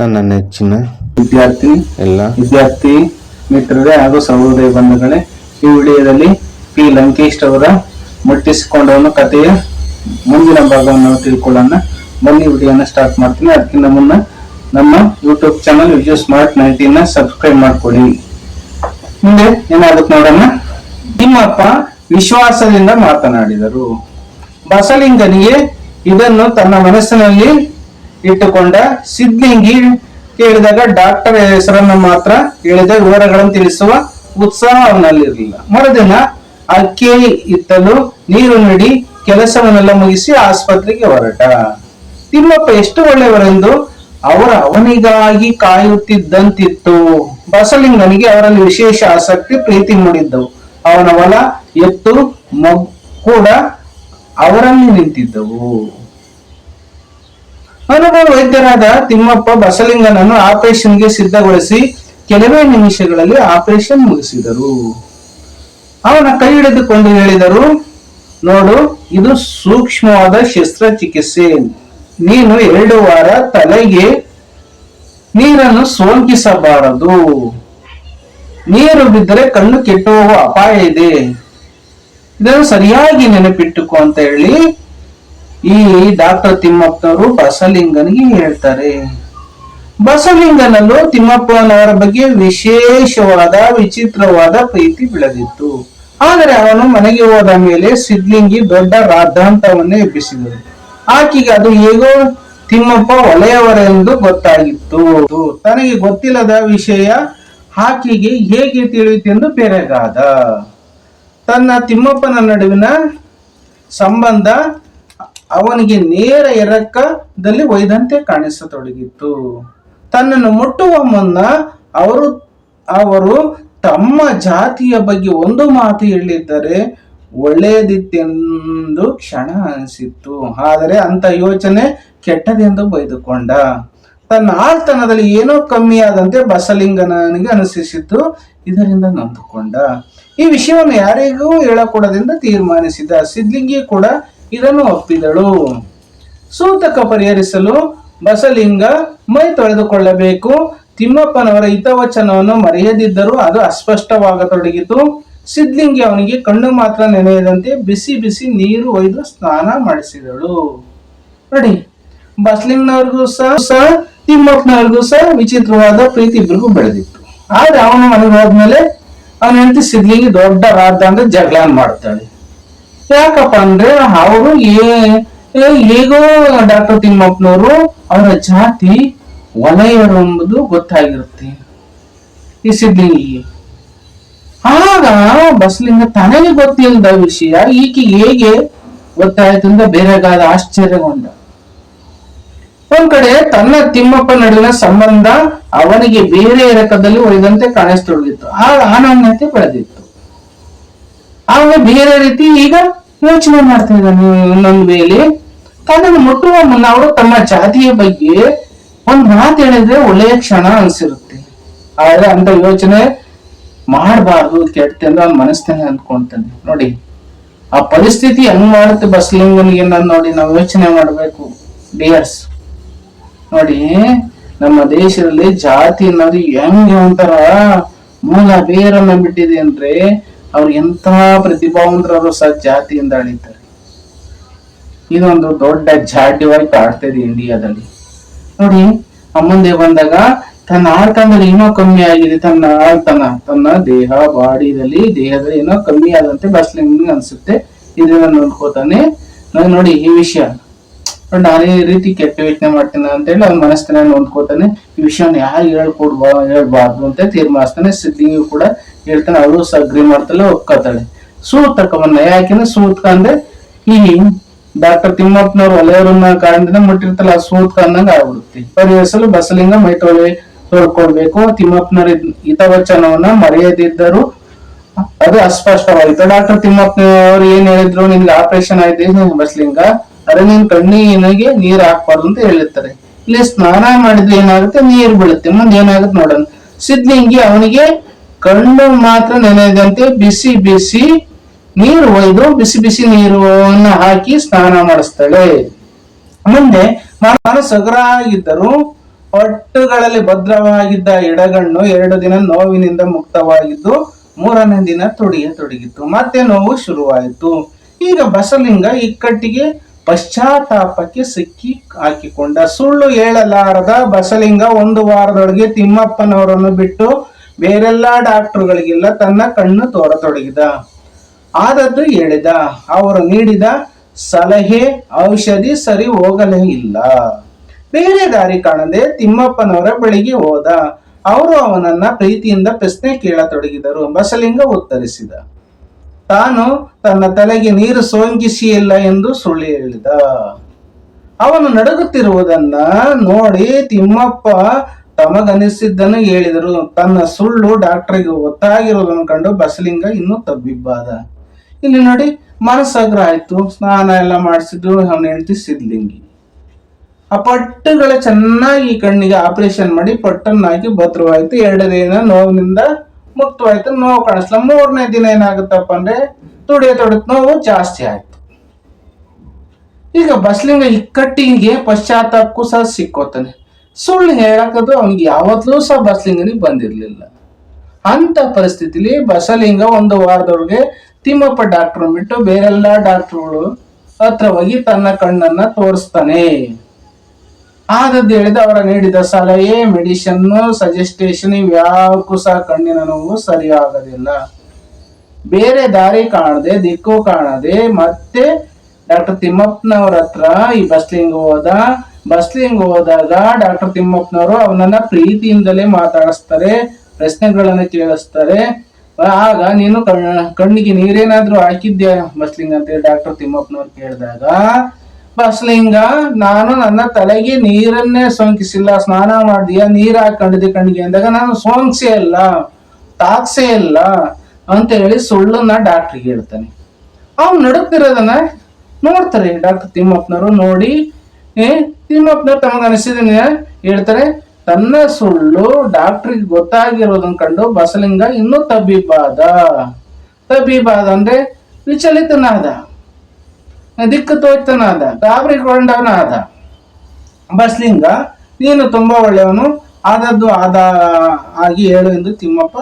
ನನ್ನ ನೆಚ್ಚಿನ ವಿದ್ಯಾರ್ಥಿ ಎಲ್ಲ. ವಿದ್ಯಾರ್ಥಿ ಮಿತ್ರರೇ ಹಾಗೂ ಸಹೋದಯ ಬಂಧುಗಳೇ ಈ ವಿಡಿಯೋದಲ್ಲಿ ಪಿ. ಲಂಕೇಶ್ ಅವರ ಮುಟ್ಟಿಸಿಕೊಂಡವನು ಕಥೆಯ ಮುಂದಿನ ಭಾಗವನ್ನು ನಾವು ತಿಳ್ಕೊಳ್ಳೋಣ. ಬನ್ನಿ ವಿಡಿಯೋನ ಸ್ಟಾರ್ಟ್ ಮಾಡ್ತೀನಿ. ಅದಕ್ಕಿಂತ ಮುನ್ನ ನಮ್ಮ YouTube channel Vijaya smart nineteen subscribe ಮಾಡ್ಕೊಳ್ಳಿ. ಮುಂದೆ ಏನಾಗುತ್ತೆ ನೋಡೋಣ? ತಿಮ್ಮಪ್ಪ ವಿಶ್ವಾಸದಿಂದ ಮಾತನಾಡಿದರು. ಬಸಲಿಂಗನಿಗೆ ಇದನ್ನು ತನ್ನ ಮನಸ್ಸಿನಲ್ಲಿ ಇಟ್ಟುಕೊಂಡ ಸಿದ್ಲಿಂಗಿ ಕೇಳಿದಾಗ ಡಾಕ್ಟರ್ ಹೆಸರನ್ನು ಮಾತ್ರ ಹೇಳಿದ ವಿವರಗಳನ್ನು ತಿಳಿಸುವ ಉತ್ಸಾಹ ಅವನಲ್ಲಿರಲಿಲ್ಲ ಮರುದಿನ ಅಕ್ಕಿ ಇತ್ತಲು ನೀರು ನೀಡಿ ಕೆಲಸವನ್ನೆಲ್ಲ ಮುಗಿಸಿ ಆಸ್ಪತ್ರೆಗೆ ಹೊರಟ. ತಿಮ್ಮಪ್ಪ ಎಷ್ಟು ಒಳ್ಳೆಯವರೆಂದು ಅವರ ಅವನಿಗಾಗಿ ಕಾಯುತ್ತಿದ್ದಂತಿತ್ತು. ಬಸಲಿಂಗನಿಗೆ ಅವರಲ್ಲಿ ವಿಶೇಷ ಆಸಕ್ತಿ ಪ್ರೀತಿ ಮೂಡಿದ್ದವು. ಅವನ ಹೊಲ ಎತ್ತು ಮಗ್ ಕೂಡ ಅವರಲ್ಲಿ ನಿಂತಿದ್ದವು. ಅನುಭವ ವೈದ್ಯರಾದ ತಿಮ್ಮಪ್ಪ ಬಸಲಿಂಗನನ್ನು ಆಪರೇಷನ್ಗೆ ಸಿದ್ಧಗೊಳಿಸಿ ಕೆಲವೇ ನಿಮಿಷಗಳಲ್ಲಿ ಆಪರೇಷನ್ ಮುಗಿಸಿದರು. ಅವನ ಕೈ ಹಿಡಿದುಕೊಂಡು ಹೇಳಿದರು, ನೋಡು, ಇದು ಸೂಕ್ಷ್ಮವಾದ ಶಸ್ತ್ರಚಿಕಿತ್ಸೆ. ನೀನು ಎರಡು ವಾರ ತಲೆಗೆ ನೀರನ್ನು ಸೋಂಕಿಸಬಾರದು. ನೀರು ಬಿದ್ದರೆ ಕಣ್ಣು ಕೆಟ್ಟು ಅಪಾಯ ಇದೆ. ಇದನ್ನು ಸರಿಯಾಗಿ ನೆನಪಿಟ್ಟುಕೋ ಅಂತ ಹೇಳಿ ಈ ಡಾಕ್ಟರ್ ತಿಮ್ಮಪ್ಪನವರು ಬಸಲಿಂಗನಿಗೆ ಹೇಳ್ತಾರೆ. ಬಸಲಿಂಗನಲ್ಲೂ ತಿಮ್ಮಪ್ಪನವರ ಬಗ್ಗೆ ವಿಶೇಷವಾದ, ವಿಚಿತ್ರವಾದ ಪ್ರೀತಿ ಬೆಳೆದಿತ್ತು. ಆದರೆ ಅವನು ಮನೆಗೆ ಹೋದ ಮೇಲೆ ಸಿದ್ಲಿಂಗಿ ದೊಡ್ಡ ರಾದ್ಧಾಂತವನ್ನೇ ಎಬ್ಬಿಸಿದರು ಆಕೆಗೆ ಅದು ಹೇಗೋ ತಿಮ್ಮಪ್ಪ ಒಲೆಯವರೆಂದು ಗೊತ್ತಾಗಿತ್ತು. ತನಗೆ ಗೊತ್ತಿಲ್ಲದ ವಿಷಯ ಆಕೆಗೆ ಹೇಗೆ ತಿಳಿಯಿತೆಂದು ಬೇರೆಗಾದ. ತನ್ನ ತಿಮ್ಮಪ್ಪನ ನಡುವಿನ ಸಂಬಂಧ ಅವನಿಗೆ ನೇರ ಎರಕದಲ್ಲಿ ಒಯ್ದಂತೆ ಕಾಣಿಸತೊಡಗಿತ್ತು ತನ್ನನ್ನು ಮುಟ್ಟುವ ಮುನ್ನ ಅವರು ಅವರು ತಮ್ಮ ಜಾತಿಯ ಬಗ್ಗೆ ಒಂದು ಮಾತು ಹೇಳಿದ್ದರೆ ಒಳ್ಳೆಯದಿತ್ತೆಂದು ಕ್ಷಣ ಅನಿಸಿತ್ತು. ಆದರೆ ಅಂತ ಯೋಚನೆ ಕೆಟ್ಟದೆಂದು ಬೈದುಕೊಂಡ. ತನ್ನ ಆಳ್ತನದಲ್ಲಿ ಏನೋ ಕಮ್ಮಿಯಾದಂತೆ ಬಸಲಿಂಗನಿಗೆ ಅನುಸರಿಸಿತ್ತು ಇದರಿಂದ ನೊಂದುಕೊಂಡ. ಈ ವಿಷಯವನ್ನು ಯಾರಿಗೂ ಹೇಳಕೂಡದೆಂದು ತೀರ್ಮಾನಿಸಿದ ಸಿದ್ಲಿಂಗಿ ಕೂಡ ಇದನ್ನು ಒಪ್ಪಿದಳು. ಸೂತಕ ಪರಿಹರಿಸಲು ಬಸಲಿಂಗ ಮೈ ತೊಳೆದುಕೊಳ್ಳಬೇಕು. ತಿಮ್ಮಪ್ಪನವರ ಹಿತವಚನವನ್ನು ಮರೆಯದಿದ್ದರೂ ಅದು ಅಸ್ಪಷ್ಟವಾಗತೊಡಗಿತು. ಸಿದ್ಲಿಂಗಿ ಅವನಿಗೆ ಕಣ್ಣು ಮಾತ್ರ ನೆನೆಯದಂತೆ ಬಿಸಿ ಬಿಸಿ ನೀರು ಒಯ್ದು ಸ್ನಾನ ಮಾಡಿಸಿದಳು. ನೋಡಿ, ಬಸಲಿಂಗ್ನವ್ರಿಗೂ ಸಹ ಸಹ ತಿಮ್ಮಪ್ಪನವ್ರಿಗೂ ಸಹ ವಿಚಿತ್ರವಾದ ಪ್ರೀತಿ ಇಬ್ಬರಿಗೂ ಬೆಳೆದಿತ್ತು. ಆದ್ರೆ ಅವನ ಮನೆಗೆ ಹೋದ್ಮೇಲೆ ಅವನ ಹೆಂಡತಿ ಸಿದ್ಲಿಂಗಿ ದೊಡ್ಡ ರಾಧ ಅಂದ್ರೆ ಜಗಳ ಮಾಡ್ತಾಳೆ. ಯಾಕಪ್ಪ ಅಂದ್ರೆ ಅವರು ಹೇಗೋ ಡಾಕ್ಟರ್ ತಿಮ್ಮಪ್ಪನವರು ಅವರ ಜಾತಿ ವಲಯರು ಎಂಬುದು ಗೊತ್ತಾಗಿರುತ್ತೆ. ಈ ಸಿದ್ಲಿಂಗಿಗೆ ಆಗ ಬಸಲಿಂಗ ತನಗೆ ಗೊತ್ತಿಲ್ಲದ ವಿಷಯ ಈಕೆ ಹೇಗೆ ಗೊತ್ತಾಯ್ತು ಅಂತ ಬೇರೆಗಾದ ಆಶ್ಚರ್ಯಗೊಂಡ. ಒಂದ್ ಕಡೆ ತನ್ನ ತಿಮ್ಮಪ್ಪ ನಡುವಿನ ಸಂಬಂಧ ಅವನಿಗೆ ಬೇರೆ ರಕದಲ್ಲಿ ಒಯ್ದಂತೆ ಕಾಣಿಸ್ತೊಡಗಿತ್ತು ಆಗ ಅನನ್ಯತೆ ಬೆಳೆದಿತ್ತು ಆಗ ಬೇರೆ ರೀತಿ ಈಗ ಯೋಚನೆ ಮಾಡ್ತಾ ಇದ್ದಾನೆ ಇನ್ನೊಂದು ವೇಳೆ ತನ್ನನ್ನು ಮುಟ್ಟುವ ಮುನ್ನ ಅವರು ತಮ್ಮ ಜಾತಿಯ ಬಗ್ಗೆ ಒಂದ್ ಮಾತು ಹೇಳಿದ್ರೆ ಒಳ್ಳೆಯ ಕ್ಷಣ ಅನ್ಸಿರುತ್ತೆ. ಆದ್ರೆ ಅಂತ ಯೋಚನೆ ಮಾಡಬಾರ್ದು ಕೆಟ್ಟೆಂದು ಅವ್ನ ಮನಸ್ಸಿನಲ್ಲಿ ಅನ್ಕೊಂತಾನೆ ನೋಡಿ, ಆ ಪರಿಸ್ಥಿತಿ ಹೆಂಗ್ ಮಾಡುತ್ತೆ ಬಸ್ಲಿಂಗನಿಗೆ ನೋಡಿ ನಾವು ಯೋಚನೆ ಮಾಡಬೇಕು. ಡಿಯರ್ಸ್ ನೋಡಿ, ನಮ್ಮ ದೇಶದಲ್ಲಿ ಜಾತಿ ಅನ್ನೋದು ಹೆಂಗೆ ಒಂಥರ ಮೂಲ ಬೇರನ್ನ ಬಿಟ್ಟಿದೆ ಅಂದ್ರೆ ಅವ್ರು ಎಂಥಾ ಪ್ರತಿಭಾವಂತರವರು ಸಹ ಜಾತಿಯಿಂದ ಅಳಿತಾರೆ. ಇದೊಂದು ದೊಡ್ಡ ಜಾಡ್ಯವಾಗಿ ಕಾಡ್ತಾ ಇದೆ ಇಂಡಿಯಾದಲ್ಲಿ. ನೋಡಿ ಅಮ್ಮಂದೆ ಬಂದಾಗ ತನ್ನ ಆಳ್ತನದಲ್ಲಿ ಏನೋ ಕಮ್ಮಿ ಆಗಿದೆ, ತನ್ನ ಆಡ್ತನ, ತನ್ನ ದೇಹ ಬಾಡಿದಲ್ಲಿ ದೇಹದಲ್ಲಿ ಏನೋ ಕಮ್ಮಿ ಆದಂತೆ ಬಸ್ಲಿಂಗ್ ಅನ್ಸುತ್ತೆ. ಇದನ್ನ ನೋಡ್ಕೋತಾನೆ. ನಾನು ನೋಡಿ ಈ ವಿಷಯ. ನಾನೇ ನಾನು ಈ ರೀತಿ ಕೆಟ್ಟ ಯೋಚನೆ ಮಾಡ್ತೀನಿ ಅಂತ ಹೇಳಿ ಅವ್ನ ಮನಸ್ಸಿನ ನೋಡ್ಕೋತಾನೆ. ಈ ವಿಷಯನ ಯಾರು ಹೇಳ್ಕೊಡ್ಬಾ ಹೇಳ್ಬಾರ್ದು ಅಂತ ತೀರ್ಮಾನಿಸ್ತಾನೆ. ಸಿದ್ಧಿಯು ಕೂಡ ಹೇಳ್ತಾನೆ ಅವಳು ಸಗ್ರಿ ಮಾಡ್ತಾಳೆ ಒಪ್ಕೋತಾಳೆ. ಸೂತಕವನ್ನ ಯಾಕೆಂದ್ರೆ ಸೂತ್ ಅಂದ್ರೆ ಈ ಡಾಕ್ಟರ್ ತಿಮ್ಮಪ್ಪನವ್ರು ಒಲೆಯವರನ್ನ ಕಾರಣದಿಂದ ಮುಟ್ಟಿರ್ತಲ್ಲ ಆ ಸೂತ್ ಅನ್ನಂಗ ಆಗ್ಬಿಡುತ್ತೆ. ಪರಿಹರಿಸಲು ಬಸಲಿಂಗ ಮೈಟೋಳೆ ತೋಡ್ಕೊಡ್ಬೇಕು ತಿಮ್ಮಪ್ಪನವ್ರ ಹಿತವಚನವನ್ನ ಮರೆಯದಿದ್ದರು ಅದು ಅಸ್ಪಷ್ಟವಾಯಿತು. ಡಾಕ್ಟರ್ ತಿಮ್ಮಪ್ಪನವರು ಏನ್ ಹೇಳಿದ್ರು? ನಿನ್ಗೆ ಆಪರೇಷನ್ ಆಯ್ತು ಬಸಲಿಂಗ. ಅರೆ, ನಿನ್ ಕಣ್ಣಿಗೆ ನೀರ್ ಹಾಕ್ಬಾರ್ದು ಅಂತ ಹೇಳಿರ್ತಾರೆ. ಇಲ್ಲಿ ಸ್ನಾನ ಮಾಡಿದ್ರೆ ಏನಾಗುತ್ತೆ? ನೀರ್ ಬೀಳುತ್ತೆ. ಮುಂದೆ ಏನಾಗುತ್ತೆ ನೋಡೋಣ. ಸಿದ್ಲಿಂಗಿ ಅವನಿಗೆ ಕಣ್ಣು ಮಾತ್ರ ನೆನೆದಂತೆ ಬಿಸಿ ಬಿಸಿ ನೀರು ಒಯ್ದು ಬಿಸಿ ಬಿಸಿ ನೀರನ್ನು ಹಾಕಿ ಸ್ನಾನ ಮಾಡಿಸ್ತಾಳೆ. ಮುಂದೆ ನಾನು ಸಗರಾಗಿದ್ದರು ಪಟ್ಟುಗಳಲ್ಲಿ ಭದ್ರವಾಗಿದ್ದ ಎಡಗಣ್ಣು ಎರಡು ದಿನ ನೋವಿನಿಂದ ಮುಕ್ತವಾಗಿದ್ದು ಮೂರನೇ ದಿನ ತೊಡಿಯ ತೊಡಗಿತ್ತು. ಮತ್ತೆ ನೋವು ಶುರುವಾಯಿತು. ಈಗ ಬಸಲಿಂಗ ಇಕ್ಕಟ್ಟಿಗೆ ಪಶ್ಚಾತ್ತಾಪಕ್ಕೆ ಸಿಕ್ಕಿ ಹಾಕಿಕೊಂಡ. ಸುಳ್ಳು ಹೇಳಲಾರದ ಬಸಲಿಂಗ ಒಂದು ವಾರದೊಳಗೆ ತಿಮ್ಮಪ್ಪನವರನ್ನು ಬಿಟ್ಟು ಬೇರೆಲ್ಲಾ ಡಾಕ್ಟರ್ಗಳಿಗೆಲ್ಲ ತನ್ನ ಕಣ್ಣು ತೋರತೊಡಗಿದ. ಆದದ್ದು ಹೇಳಿದ, ಅವರು ನೀಡಿದ ಸಲಹೆ ಔಷಧಿ ಸರಿ ಹೋಗಲೇ ಇಲ್ಲ. ಬೇರೆ ದಾರಿ ಕಾಣದೆ ತಿಮ್ಮಪ್ಪನವರ ಬಳಿಗೆ ಹೋದ. ಅವರು ಅವನನ್ನ ಪ್ರೀತಿಯಿಂದ ಪ್ರಶ್ನೆ ಕೇಳತೊಡಗಿದರು ಬಸಲಿಂಗ ಉತ್ತರಿಸಿದ. ತಾನು ತನ್ನ ತಲೆಗೆ ನೀರು ಸೋಂಕಿಸಿಲ್ಲ ಎಂದು ಸುಳ್ಳು ಹೇಳಿದ. ಅವನು ನಡುಗುತ್ತಿರುವುದನ್ನ ನೋಡಿ ತಿಮ್ಮಪ್ಪ ತಮಗನಿಸಿದ್ದನ್ನು ಹೇಳಿದರು. ತನ್ನ ಸುಳ್ಳು ಡಾಕ್ಟರ್ಗೆ ಗೊತ್ತಾಗಿರುವುದನ್ನು ಕಂಡು ಬಸಲಿಂಗ ಇನ್ನೂ ತಬ್ಬಿಬ್ಬಾದ. ಇಲ್ಲಿ ನೋಡಿ, ಮನಸ್ಸಾಗ್ರ ಆಯ್ತು. ಸ್ನಾನ ಎಲ್ಲ ಮಾಡಿಸಿದ್ರು, ಅವನ ಹೆಂಡತಿ ಸಿದ್ಲಿಂಗಿ ಆ ಪಟ್ಟುಗಳ ಚೆನ್ನಾಗಿ ಕಣ್ಣಿಗೆ ಆಪರೇಷನ್ ಮಾಡಿ ಪಟ್ಟನ್ನಾಗಿ ಭದ್ರವಾಯ್ತು. ಎರಡನೇ ದಿನ ನೋವಿನಿಂದ ಮುಕ್ತವಾಯ್ತು. ನೋವು ಕಾಣಿಸ್ಲ ಮೂರನೇ ದಿನ ಏನಾಗುತ್ತಪ್ಪ ಅಂದ್ರೆ, ತುಡಿಯ ತೊಡತ್ ನೋವು ಜಾಸ್ತಿ ಆಯ್ತು. ಈಗ ಬಸ್ಲಿಂಗ ಇಕ್ಕಟ್ಟಿಗೆ ಪಶ್ಚಾತ್ತಾಪಕ್ಕೂ ಸಹ ಸಿಕ್ಕೋತಾನೆ. ಸುಳ್ಳು ಹೇಳಕ್ಕದು ಅವನಿಗೆ ಯಾವತ್ತೂ ಸಹ ಬಸಲಿಂಗನಿಗೆ ಬಂದಿರ್ಲಿಲ್ಲ. ಅಂತ ಪರಿಸ್ಥಿತಿಲಿ ಬಸಲಿಂಗ ಒಂದು ವಾರದೊಳಗೆ ತಿಮ್ಮಪ್ಪ ಡಾಕ್ಟರ್ ಬಿಟ್ಟು ಬೇರೆಲ್ಲ ಡಾಕ್ಟ್ರುಗಳು ಹತ್ರ ಹೋಗಿ ತನ್ನ ಕಣ್ಣನ್ನ ತೋರಿಸ್ತಾನೆ. ಆದದ್ದು ಹೇಳಿದ ಅವರ ನೀಡಿದ ಸಲಹೆ ಮೆಡಿಷನ್ ಸಜೆಸ್ಟೇಷನ್ ಇವ್ಯಾವಕ್ಕೂ ಸಹ ಕಣ್ಣಿನ ನೋವು ಸರಿ ಆಗೋದಿಲ್ಲ ಬೇರೆ ದಾರಿ ಕಾಣದೆ, ದಿಕ್ಕು ಕಾಣದೆ ಮತ್ತೆ ಡಾಕ್ಟರ್ ತಿಮ್ಮಪ್ಪನವ್ರ ಹತ್ರ ಈ ಬಸ್ಲಿಂಗ್ ಹೋದ ಬಸ್ಲಿಂಗ್ ಹೋದಾಗ ಡಾಕ್ಟರ್ ತಿಮ್ಮಪ್ಪನವರು ಅವನನ್ನ ಪ್ರೀತಿಯಿಂದಲೇ ಮಾತಾಡಿಸ್ತಾರೆ, ಪ್ರಶ್ನೆಗಳನ್ನ ಕೇಳಿಸ್ತಾರೆ. ಆಗ ನೀನು ಕಣ್- ಕಣ್ಣಿಗೆ ನೀರೇನಾದ್ರೂ ಹಾಕಿದ್ಯಾ ಬಸ್ಲಿಂಗ್ ಅಂತ ಡಾಕ್ಟರ್ ತಿಮ್ಮಪ್ಪನವ್ರು ಕೇಳಿದಾಗ, ಬಸ್ಲಿಂಗ, ನಾನು ನನ್ನ ತಲೆಗೆ ನೀರನ್ನೇ ಸೋಂಕಿಸಿಲ್ಲ, ಸ್ನಾನ ಮಾಡಿದ್ಯಾ, ನೀರ್ ಹಾಕೊಂಡಿದ್ದೆ ಕಣ್ಣಿಗೆ ಅಂದಾಗ ನಾನು ಸೋಂಕ್ಸೆ ಇಲ್ಲ ತಾಕ್ಸೇ ಇಲ್ಲ ಅಂತ ಹೇಳಿ ಸುಳ್ಳನ್ನ ಡಾಕ್ಟ್ರಿಗೆ ಹೇಳ್ತಾನೆ. ಅವ್ನು ನಡುಕ್ತಿರೋದನ್ನ ನೋಡ್ತಾರೆ ಡಾಕ್ಟರ್ ತಿಮ್ಮಪ್ಪನವರು ನೋಡಿ ತಿಮ್ಮಪ್ಪನವ್ರು ತಮಗೆ ಅನಿಸಿದ ಹೇಳ್ತಾರೆ, ತನ್ನ ಸುಳ್ಳು ಡಾಕ್ಟ್ರಿಗೆ ಗೊತ್ತಾಗಿರೋದನ್ನ ಕಂಡು ಬಸಲಿಂಗ ಇನ್ನೂ ತಬ್ಬಿಬ್ಬಾದ. ತಬ್ಬಿಬ್ಬಾದ ಅಂದ್ರೆ ವಿಚಲಿತನಾದ ದಿಕ್ಕು ತೋಯ್ತನಾದ ಗಾಬರಿಗೊಂಡವನಾದ. ಬಸಲಿಂಗ, ನೀನು ತುಂಬಾ ಒಳ್ಳೆಯವನು, ಆದದ್ದು ಆದ ಆಗಿ ಹೇಳು ಎಂದು ತಿಮ್ಮಪ್ಪ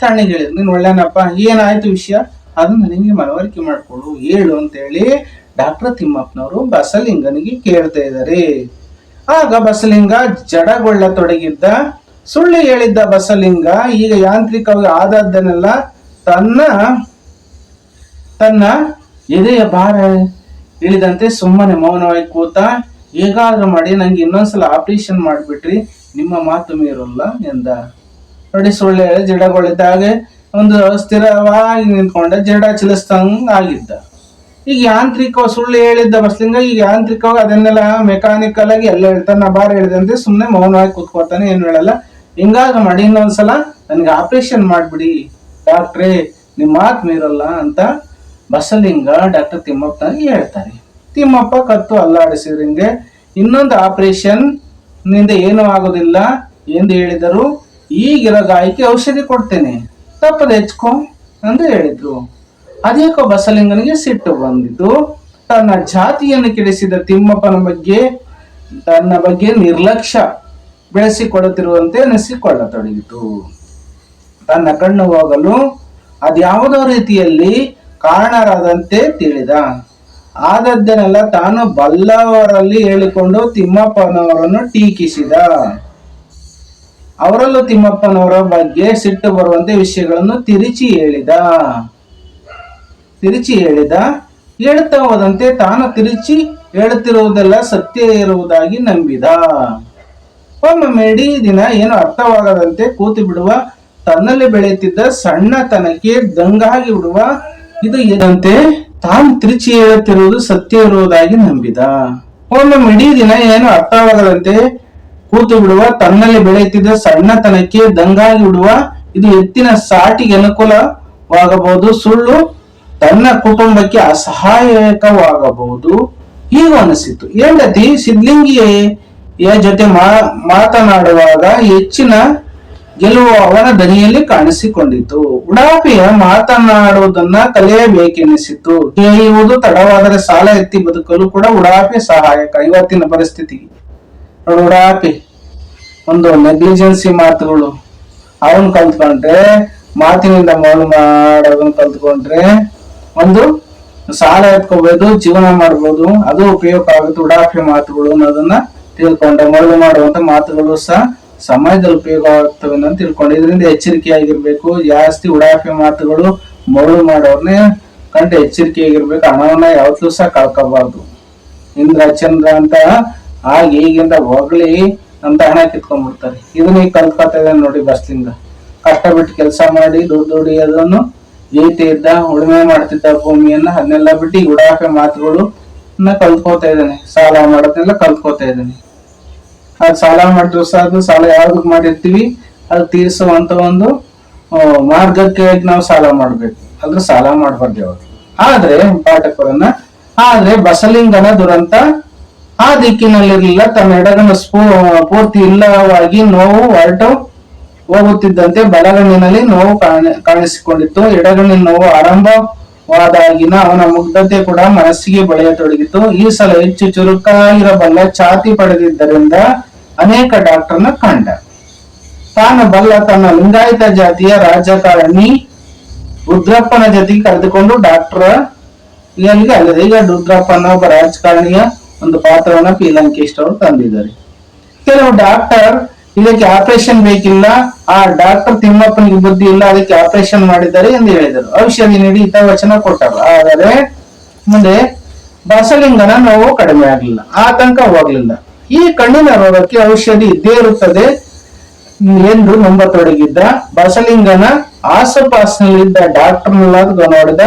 ತಣ್ಣಗೆ ಹೇಳಿದ್ರು. ನೀನು ಒಳ್ಳೆನಪ್ಪ ಏನಾಯ್ತು ವಿಷಯ? ಅದನ್ನ ನನಗೆ ಮನವರಿಕೆ ಮಾಡಿಕೊಡು, ಹೇಳು ಅಂತೇಳಿ ಡಾಕ್ಟರ್ ತಿಮ್ಮಪ್ಪನವರು ಬಸಲಿಂಗನಿಗೆ ಕೇಳ್ತಾ ಇದ್ದಾರೆ. ಆಗ ಬಸಲಿಂಗ ಜಡಗೊಳ್ಳ ತೊಡಗಿದ್ದ ಸುಳ್ಳು ಹೇಳಿದ್ದ ಬಸಲಿಂಗ ಈಗ ಯಾಂತ್ರಿಕವಾಗಿ ಆದದ್ದನ್ನೆಲ್ಲ ತನ್ನ ತನ್ನ ಎದೆಯ ಭಾರ ಇಳಿದಂತೆ ಸುಮ್ಮನೆ ಮೌನವಾಗಿ ಕೂತ ಹೇಗಾದ್ರೂ ಮಾಡಿ ನಂಗೆ ಇನ್ನೊಂದ್ಸಲ ಆಪರೇಷನ್ ಮಾಡಿಬಿಟ್ರಿ, ನಿಮ್ಮ ಮಾತು ಮೀರಲ್ಲ ಎಂದ. ನೋಡಿ ಸುಳ್ಳು ಹೇಳಿ ಹಾಗೆ ಒಂದು ಸ್ಥಿರವಾಗಿ ನಿಂತ್ಕೊಂಡ ಜಡ ಚಲಿಸ್ತಂಗ್ ಆಗಿದ್ದ ಈಗ ಯಾಂತ್ರಿಕ ಸುಳ್ಳು ಹೇಳಿದ್ದ ಬಸ್ಲಿಂಗ ಈಗ ಯಾಂತ್ರಿಕವಾಗಿ ಅದನ್ನೆಲ್ಲ ಮೆಕ್ಯಾನಿಕಲ್ ಆಗಿ ಎಲ್ಲ ಹೇಳ್ತಾನೆ. ನಾ ಬಾರ್ ಹೇಳಿದಂತೆ ಸುಮ್ಮನೆ ಮೌನವಾಗಿ ಕೂತ್ಕೋತಾನೆ ಏನು ಹೇಳಲ್ಲ. ಹಿಂಗಾಗಿ ಮಾಡಿ ಇನ್ನೊಂದ್ಸಲ ನನಗೆ ಆಪರೇಷನ್ ಮಾಡಿಬಿಡಿ. ಡಾಕ್ಟ್ರೇ ನಿಮ್ಮ ಮಾತು ಮೀರಲ್ಲ ಅಂತ ಬಸಲಿಂಗ ಡಾಕ್ಟರ್ ತಿಮ್ಮಪ್ಪ ಹೇಳ್ತಾರೆ. ತಿಮ್ಮಪ್ಪ ಕತ್ತು ಅಲ್ಲಾಡಿಸಿದ್ರಿಂಗೆ ಇನ್ನೊಂದು ಆಪರೇಷನ್ನಿಂದ ಏನೂ ಆಗೋದಿಲ್ಲ. ಎಂದು ಹೇಳಿದರು, ಈಗಿರೋ ಗಾಯಕ್ಕೆ ಔಷಧಿ ಕೊಡ್ತೇನೆ. ತಪ್ಪದೆ ಹೆಚ್ಕೊ ಎಂದು ಹೇಳಿದ್ರು. ಅದೇಕೋ ಬಸಲಿಂಗನಿಗೆ ಸಿಟ್ಟು ಬಂದಿತು. ತನ್ನ ಜಾತಿಯನ್ನು ಕೆಡಿಸಿದ ತಿಮ್ಮಪ್ಪನ ಬಗ್ಗೆ, ತನ್ನ ಬಗ್ಗೆ ನಿರ್ಲಕ್ಷ್ಯ ಬೆಳೆಸಿಕೊಳ್ಳುತ್ತಿರುವಂತೆ ಅನಿಸಿಕೊಳ್ಳತೊಡಗಿತು. ತನ್ನ ಕಣ್ಣು ಹೋಗಲು ಅದ್ಯಾವುದೋ ರೀತಿಯಲ್ಲಿ ಕಾರಣರಾದಂತೆ ತಿಳಿದ. ಆದದ್ದನ್ನೆಲ್ಲ ತಾನು ಬಲ್ಲವರಲ್ಲಿ ಹೇಳಿಕೊಂಡು ತಿಮ್ಮಪ್ಪನವರನ್ನು ಟೀಕಿಸಿದ. ಅವರಲ್ಲೂ ತಿಮ್ಮಪ್ಪನವರ ಬಗ್ಗೆ ಸಿಟ್ಟು ಬರುವಂತೆ ವಿಷಯಗಳನ್ನು ತಿರುಚಿ ಹೇಳಿದ. ತಿರುಚಿ ಹೇಳಿದ ಹೇಳುತ್ತಾ ಹೋದಂತೆ ತಾನು ತಿರುಚಿ ಹೇಳುತ್ತಿರುವುದೆಲ್ಲ ಸತ್ಯ ಇರುವುದಾಗಿ ನಂಬಿದ. ಒಮ್ಮೊಮ್ಮೆ ಇಡೀ ದಿನ ಏನು ಅರ್ಥವಾಗದಂತೆ ಕೂತು ಬಿಡುವ, ತನ್ನಲ್ಲಿ ಬೆಳೆಯುತ್ತಿದ್ದ ಸಣ್ಣತನಕ್ಕೆ ದಂಗಾಗಿ ಬಿಡುವ, ಇದು ಇದಂತೆ ತಾನು ತಿರುಚಿ ಹೇಳುತ್ತಿರುವುದು ಸತ್ಯ ಇರುವುದಾಗಿ ನಂಬಿದ. ಒಮ್ಮೊಮ್ಮೆ ಇಡೀ ದಿನ ಏನು ಅರ್ಥವಾಗದಂತೆ ಕೂತು ಬಿಡುವ, ತನ್ನಲ್ಲಿ ಬೆಳೆಯುತ್ತಿದ್ದ ಸಣ್ಣತನಕ್ಕೆ ದಂಗಾಗಿ ಬಿಡುವ, ಇದು ಎತ್ತಿನ ಸಾಟಿಗೆ ಅನುಕೂಲವಾಗಬಹುದು. ಸುಳ್ಳು ತನ್ನ ಕುಟುಂಬಕ್ಕೆ ಅಸಹಾಯಕವಾಗಬಹುದು. ಹೀಗೂ ಅನಿಸಿತು ಹೆಂಡತಿ ಸಿದ್ಲಿಂಗಿಯ ಜೊತೆ ಮಾತನಾಡುವಾಗ ಹೆಚ್ಚಿನ ಗೆಲುವು ಅವನ ದನಿಯಲ್ಲಿ ಕಾಣಿಸಿಕೊಂಡಿತು ಉಡಾಪಿಯ ಮಾತನಾಡುವುದನ್ನ ಕಲಿಯಬೇಕೆನಿಸಿತು ಕೇಳುವುದು ತಡವಾದರೆ ಸಾಲ ಎತ್ತಿ ಬದುಕಲು ಕೂಡ ಉಡಾಪಿ ಸಹಾಯಕ. ಇವತ್ತಿನ ಪರಿಸ್ಥಿತಿ. ಉಡಾಪಿ ಒಂದು ನೆಗ್ಲಿಜೆನ್ಸಿ ಮಾತುಗಳು. ಅವನ್ ಕಲ್ತ್ಕೊಂಡ್ರೆ, ಮಾತಿನಿಂದ ಮೌನ ಮಾಡೋದನ್ನ ಕಲ್ತ್ಕೊಂಡ್ರೆ ಒಂದು ಸಾಲ ಎತ್ಕೋಬಹುದು ಜೀವನ ಮಾಡ್ಬೋದು, ಅದು ಉಪಯೋಗ ಆಗುತ್ತೆ ಉಡಾಫೆ ಮಾತುಗಳು ಅನ್ನೋದನ್ನ ತಿಳ್ಕೊಂಡೆ. ಮರಳು ಮಾಡುವಂತ ಮಾತುಗಳು ಸಹ ಸಮಾಜದಲ್ಲಿ ಉಪಯೋಗ ಆಗ್ತವೆ ಅಂತ ತಿಳ್ಕೊಂಡು. ಇದರಿಂದ ಎಚ್ಚರಿಕೆಯಾಗಿರ್ಬೇಕು. ಜಾಸ್ತಿ ಉಡಾಫೆ ಮಾತುಗಳು, ಮರಳು ಮಾಡೋರ್ನೇ ಕಂಡು ಎಚ್ಚರಿಕೆಯಾಗಿರ್ಬೇಕು. ಹಣವನ್ನ ಯಾವತ್ತೂ ಸಹ ಕಳ್ಕೋಬಾರ್ದು. ಇಂದ್ರ, ಚಂದ್ರ ಅಂತ ಆಗಿ ಈಗಿಂದ ಹೊಗಳಿ ಅಂತ ಹಣ ಕಿತ್ಕೊಂಡ್ಬಿಡ್ತಾರೆ. ಇದನ್ನ ಈಗ ಕಲ್ತ್ಕೊತಾ ಇದ್ದಾನೆ ನೋಡಿ ಬಸ್ಲಿಂದ. ಕಷ್ಟ ಬಿಟ್ಟು ಕೆಲಸ ಮಾಡಿ, ದುಡ್ಡು ದುಡಿಯೋದನ್ನು ಇದ್ದ ಉಳುಮೆ ಮಾಡ್ತಿದ್ದ ಭೂಮಿಯನ್ನ ಅದನ್ನೆಲ್ಲ ಬಿಟ್ಟು ಉಡಾಕ ಮಾತುಗಳು ಕಲ್ತ್ಕೋತಾ ಇದ್ದಾನೆ. ಸಾಲ ಮಾಡೋದನ್ನೆಲ್ಲ ಕಲ್ತ್ಕೋತಾ ಇದ್ದಾನೆ. ಅದ್ ಸಾಲ ಮಾಡಿದ್ರು ಸಹ ಅದು ಸಾಲ ಯಾವ್ದಕ್ ಮಾಡಿರ್ತೀವಿ? ಅದ್ ತೀರಿಸುವಂತ ಒಂದು ಮಾರ್ಗಕ್ಕೆ ನಾವು ಸಾಲ ಮಾಡ್ಬೇಕು. ಅದ್ರ ಸಾಲ ಮಾಡಬಾರ್ದು ಯಾವತ್ತು ಆದ್ರೆ, ಪಾಠಕರನ್ನ, ಆದ್ರೆ ಬಸಲಿಂಗನ ದುರಂತ, ಆ ದಿಕ್ಕಿನಲ್ಲಿರಲಿಲ್ಲ. ತನ್ನ ಎಡಗನ ಸ್ಫೂ ಪೂರ್ತಿ ಇಲ್ಲವಾಗಿ ನೋವು ಹೊರಟು ಹೋಗುತ್ತಿದ್ದಂತೆ ಬಲಗಣ್ಣಿನಲ್ಲಿ ನೋವು ಕಾಣಿ- ಕಾಣಿಸಿಕೊಂಡಿತ್ತು. ಎಡಗಣ್ಣಿನ ನೋವು ಆರಂಭವಾದಾಗಿನ ಅವನ ಮುಗ್ಧತೆ ಕೂಡ ಮನಸ್ಸಿಗೆ ಬೆಳೆಯತೊಡಗಿತು ಈ ಸಲ ಹೆಚ್ಚು ಚುರುಕಾಗಿರಬಲ್ಲ ಛಾತಿ ಪಡೆದಿದ್ದರಿಂದ ಅನೇಕ ಡಾಕ್ಟರ್ನ ಕಂಡ. ತಾನು ಬಲ್ಲ ತನ್ನ ಲಿಂಗಾಯತ ಜಾತಿಯ ರಾಜಕಾರಣಿ ರುದ್ರಪ್ಪನ ಜೊತೆಗೆ ಕರೆದುಕೊಂಡು ಡಾಕ್ಟರ್ ಅಲ್ಲದೆ ಈಗ ರುದ್ರಪ್ಪನ ಒಬ್ಬ ರಾಜಕಾರಣಿಯ ಒಂದು ಪಾತ್ರವನ್ನ ಪಿ ಲಂಕೇಶ್ ಅವರು ತಂದಿದ್ದಾರೆ. ಕೆಲವು ಡಾಕ್ಟರ್ ಇದಕ್ಕೆ ಆಪರೇಷನ್ ಬೇಕಿಲ್ಲ, ಆ ಡಾಕ್ಟರ್ ತಿಮ್ಮಪ್ಪನಿಗೆ ಬುದ್ಧಿ ಇಲ್ಲ, ಅದಕ್ಕೆ ಆಪರೇಷನ್ ಮಾಡಿದ್ದಾರೆ ಎಂದು ಹೇಳಿದರು. ಔಷಧಿ ನೀಡಿ ಹಿತವಚನ ಕೊಟ್ಟರು. ಆದರೆ, ಮುಂದೆ ಬಸಲಿಂಗನ ನೋವು ಕಡಿಮೆ ಆಗಲಿಲ್ಲ, ಆತಂಕ ಹೋಗಲಿಲ್ಲ. ಈ ಕಣ್ಣಿನ ರೋಗಕ್ಕೆ ಔಷಧಿ ಇದ್ದೇ ಇರುತ್ತದೆ ಎಂದು ನಂಬತೊಡಗಿದ್ದ ಬಸಲಿಂಗನ ಆಸುಪಾಸಿನಲ್ಲಿದ್ದ ಡಾಕ್ಟರ್ ನೋಡಿದ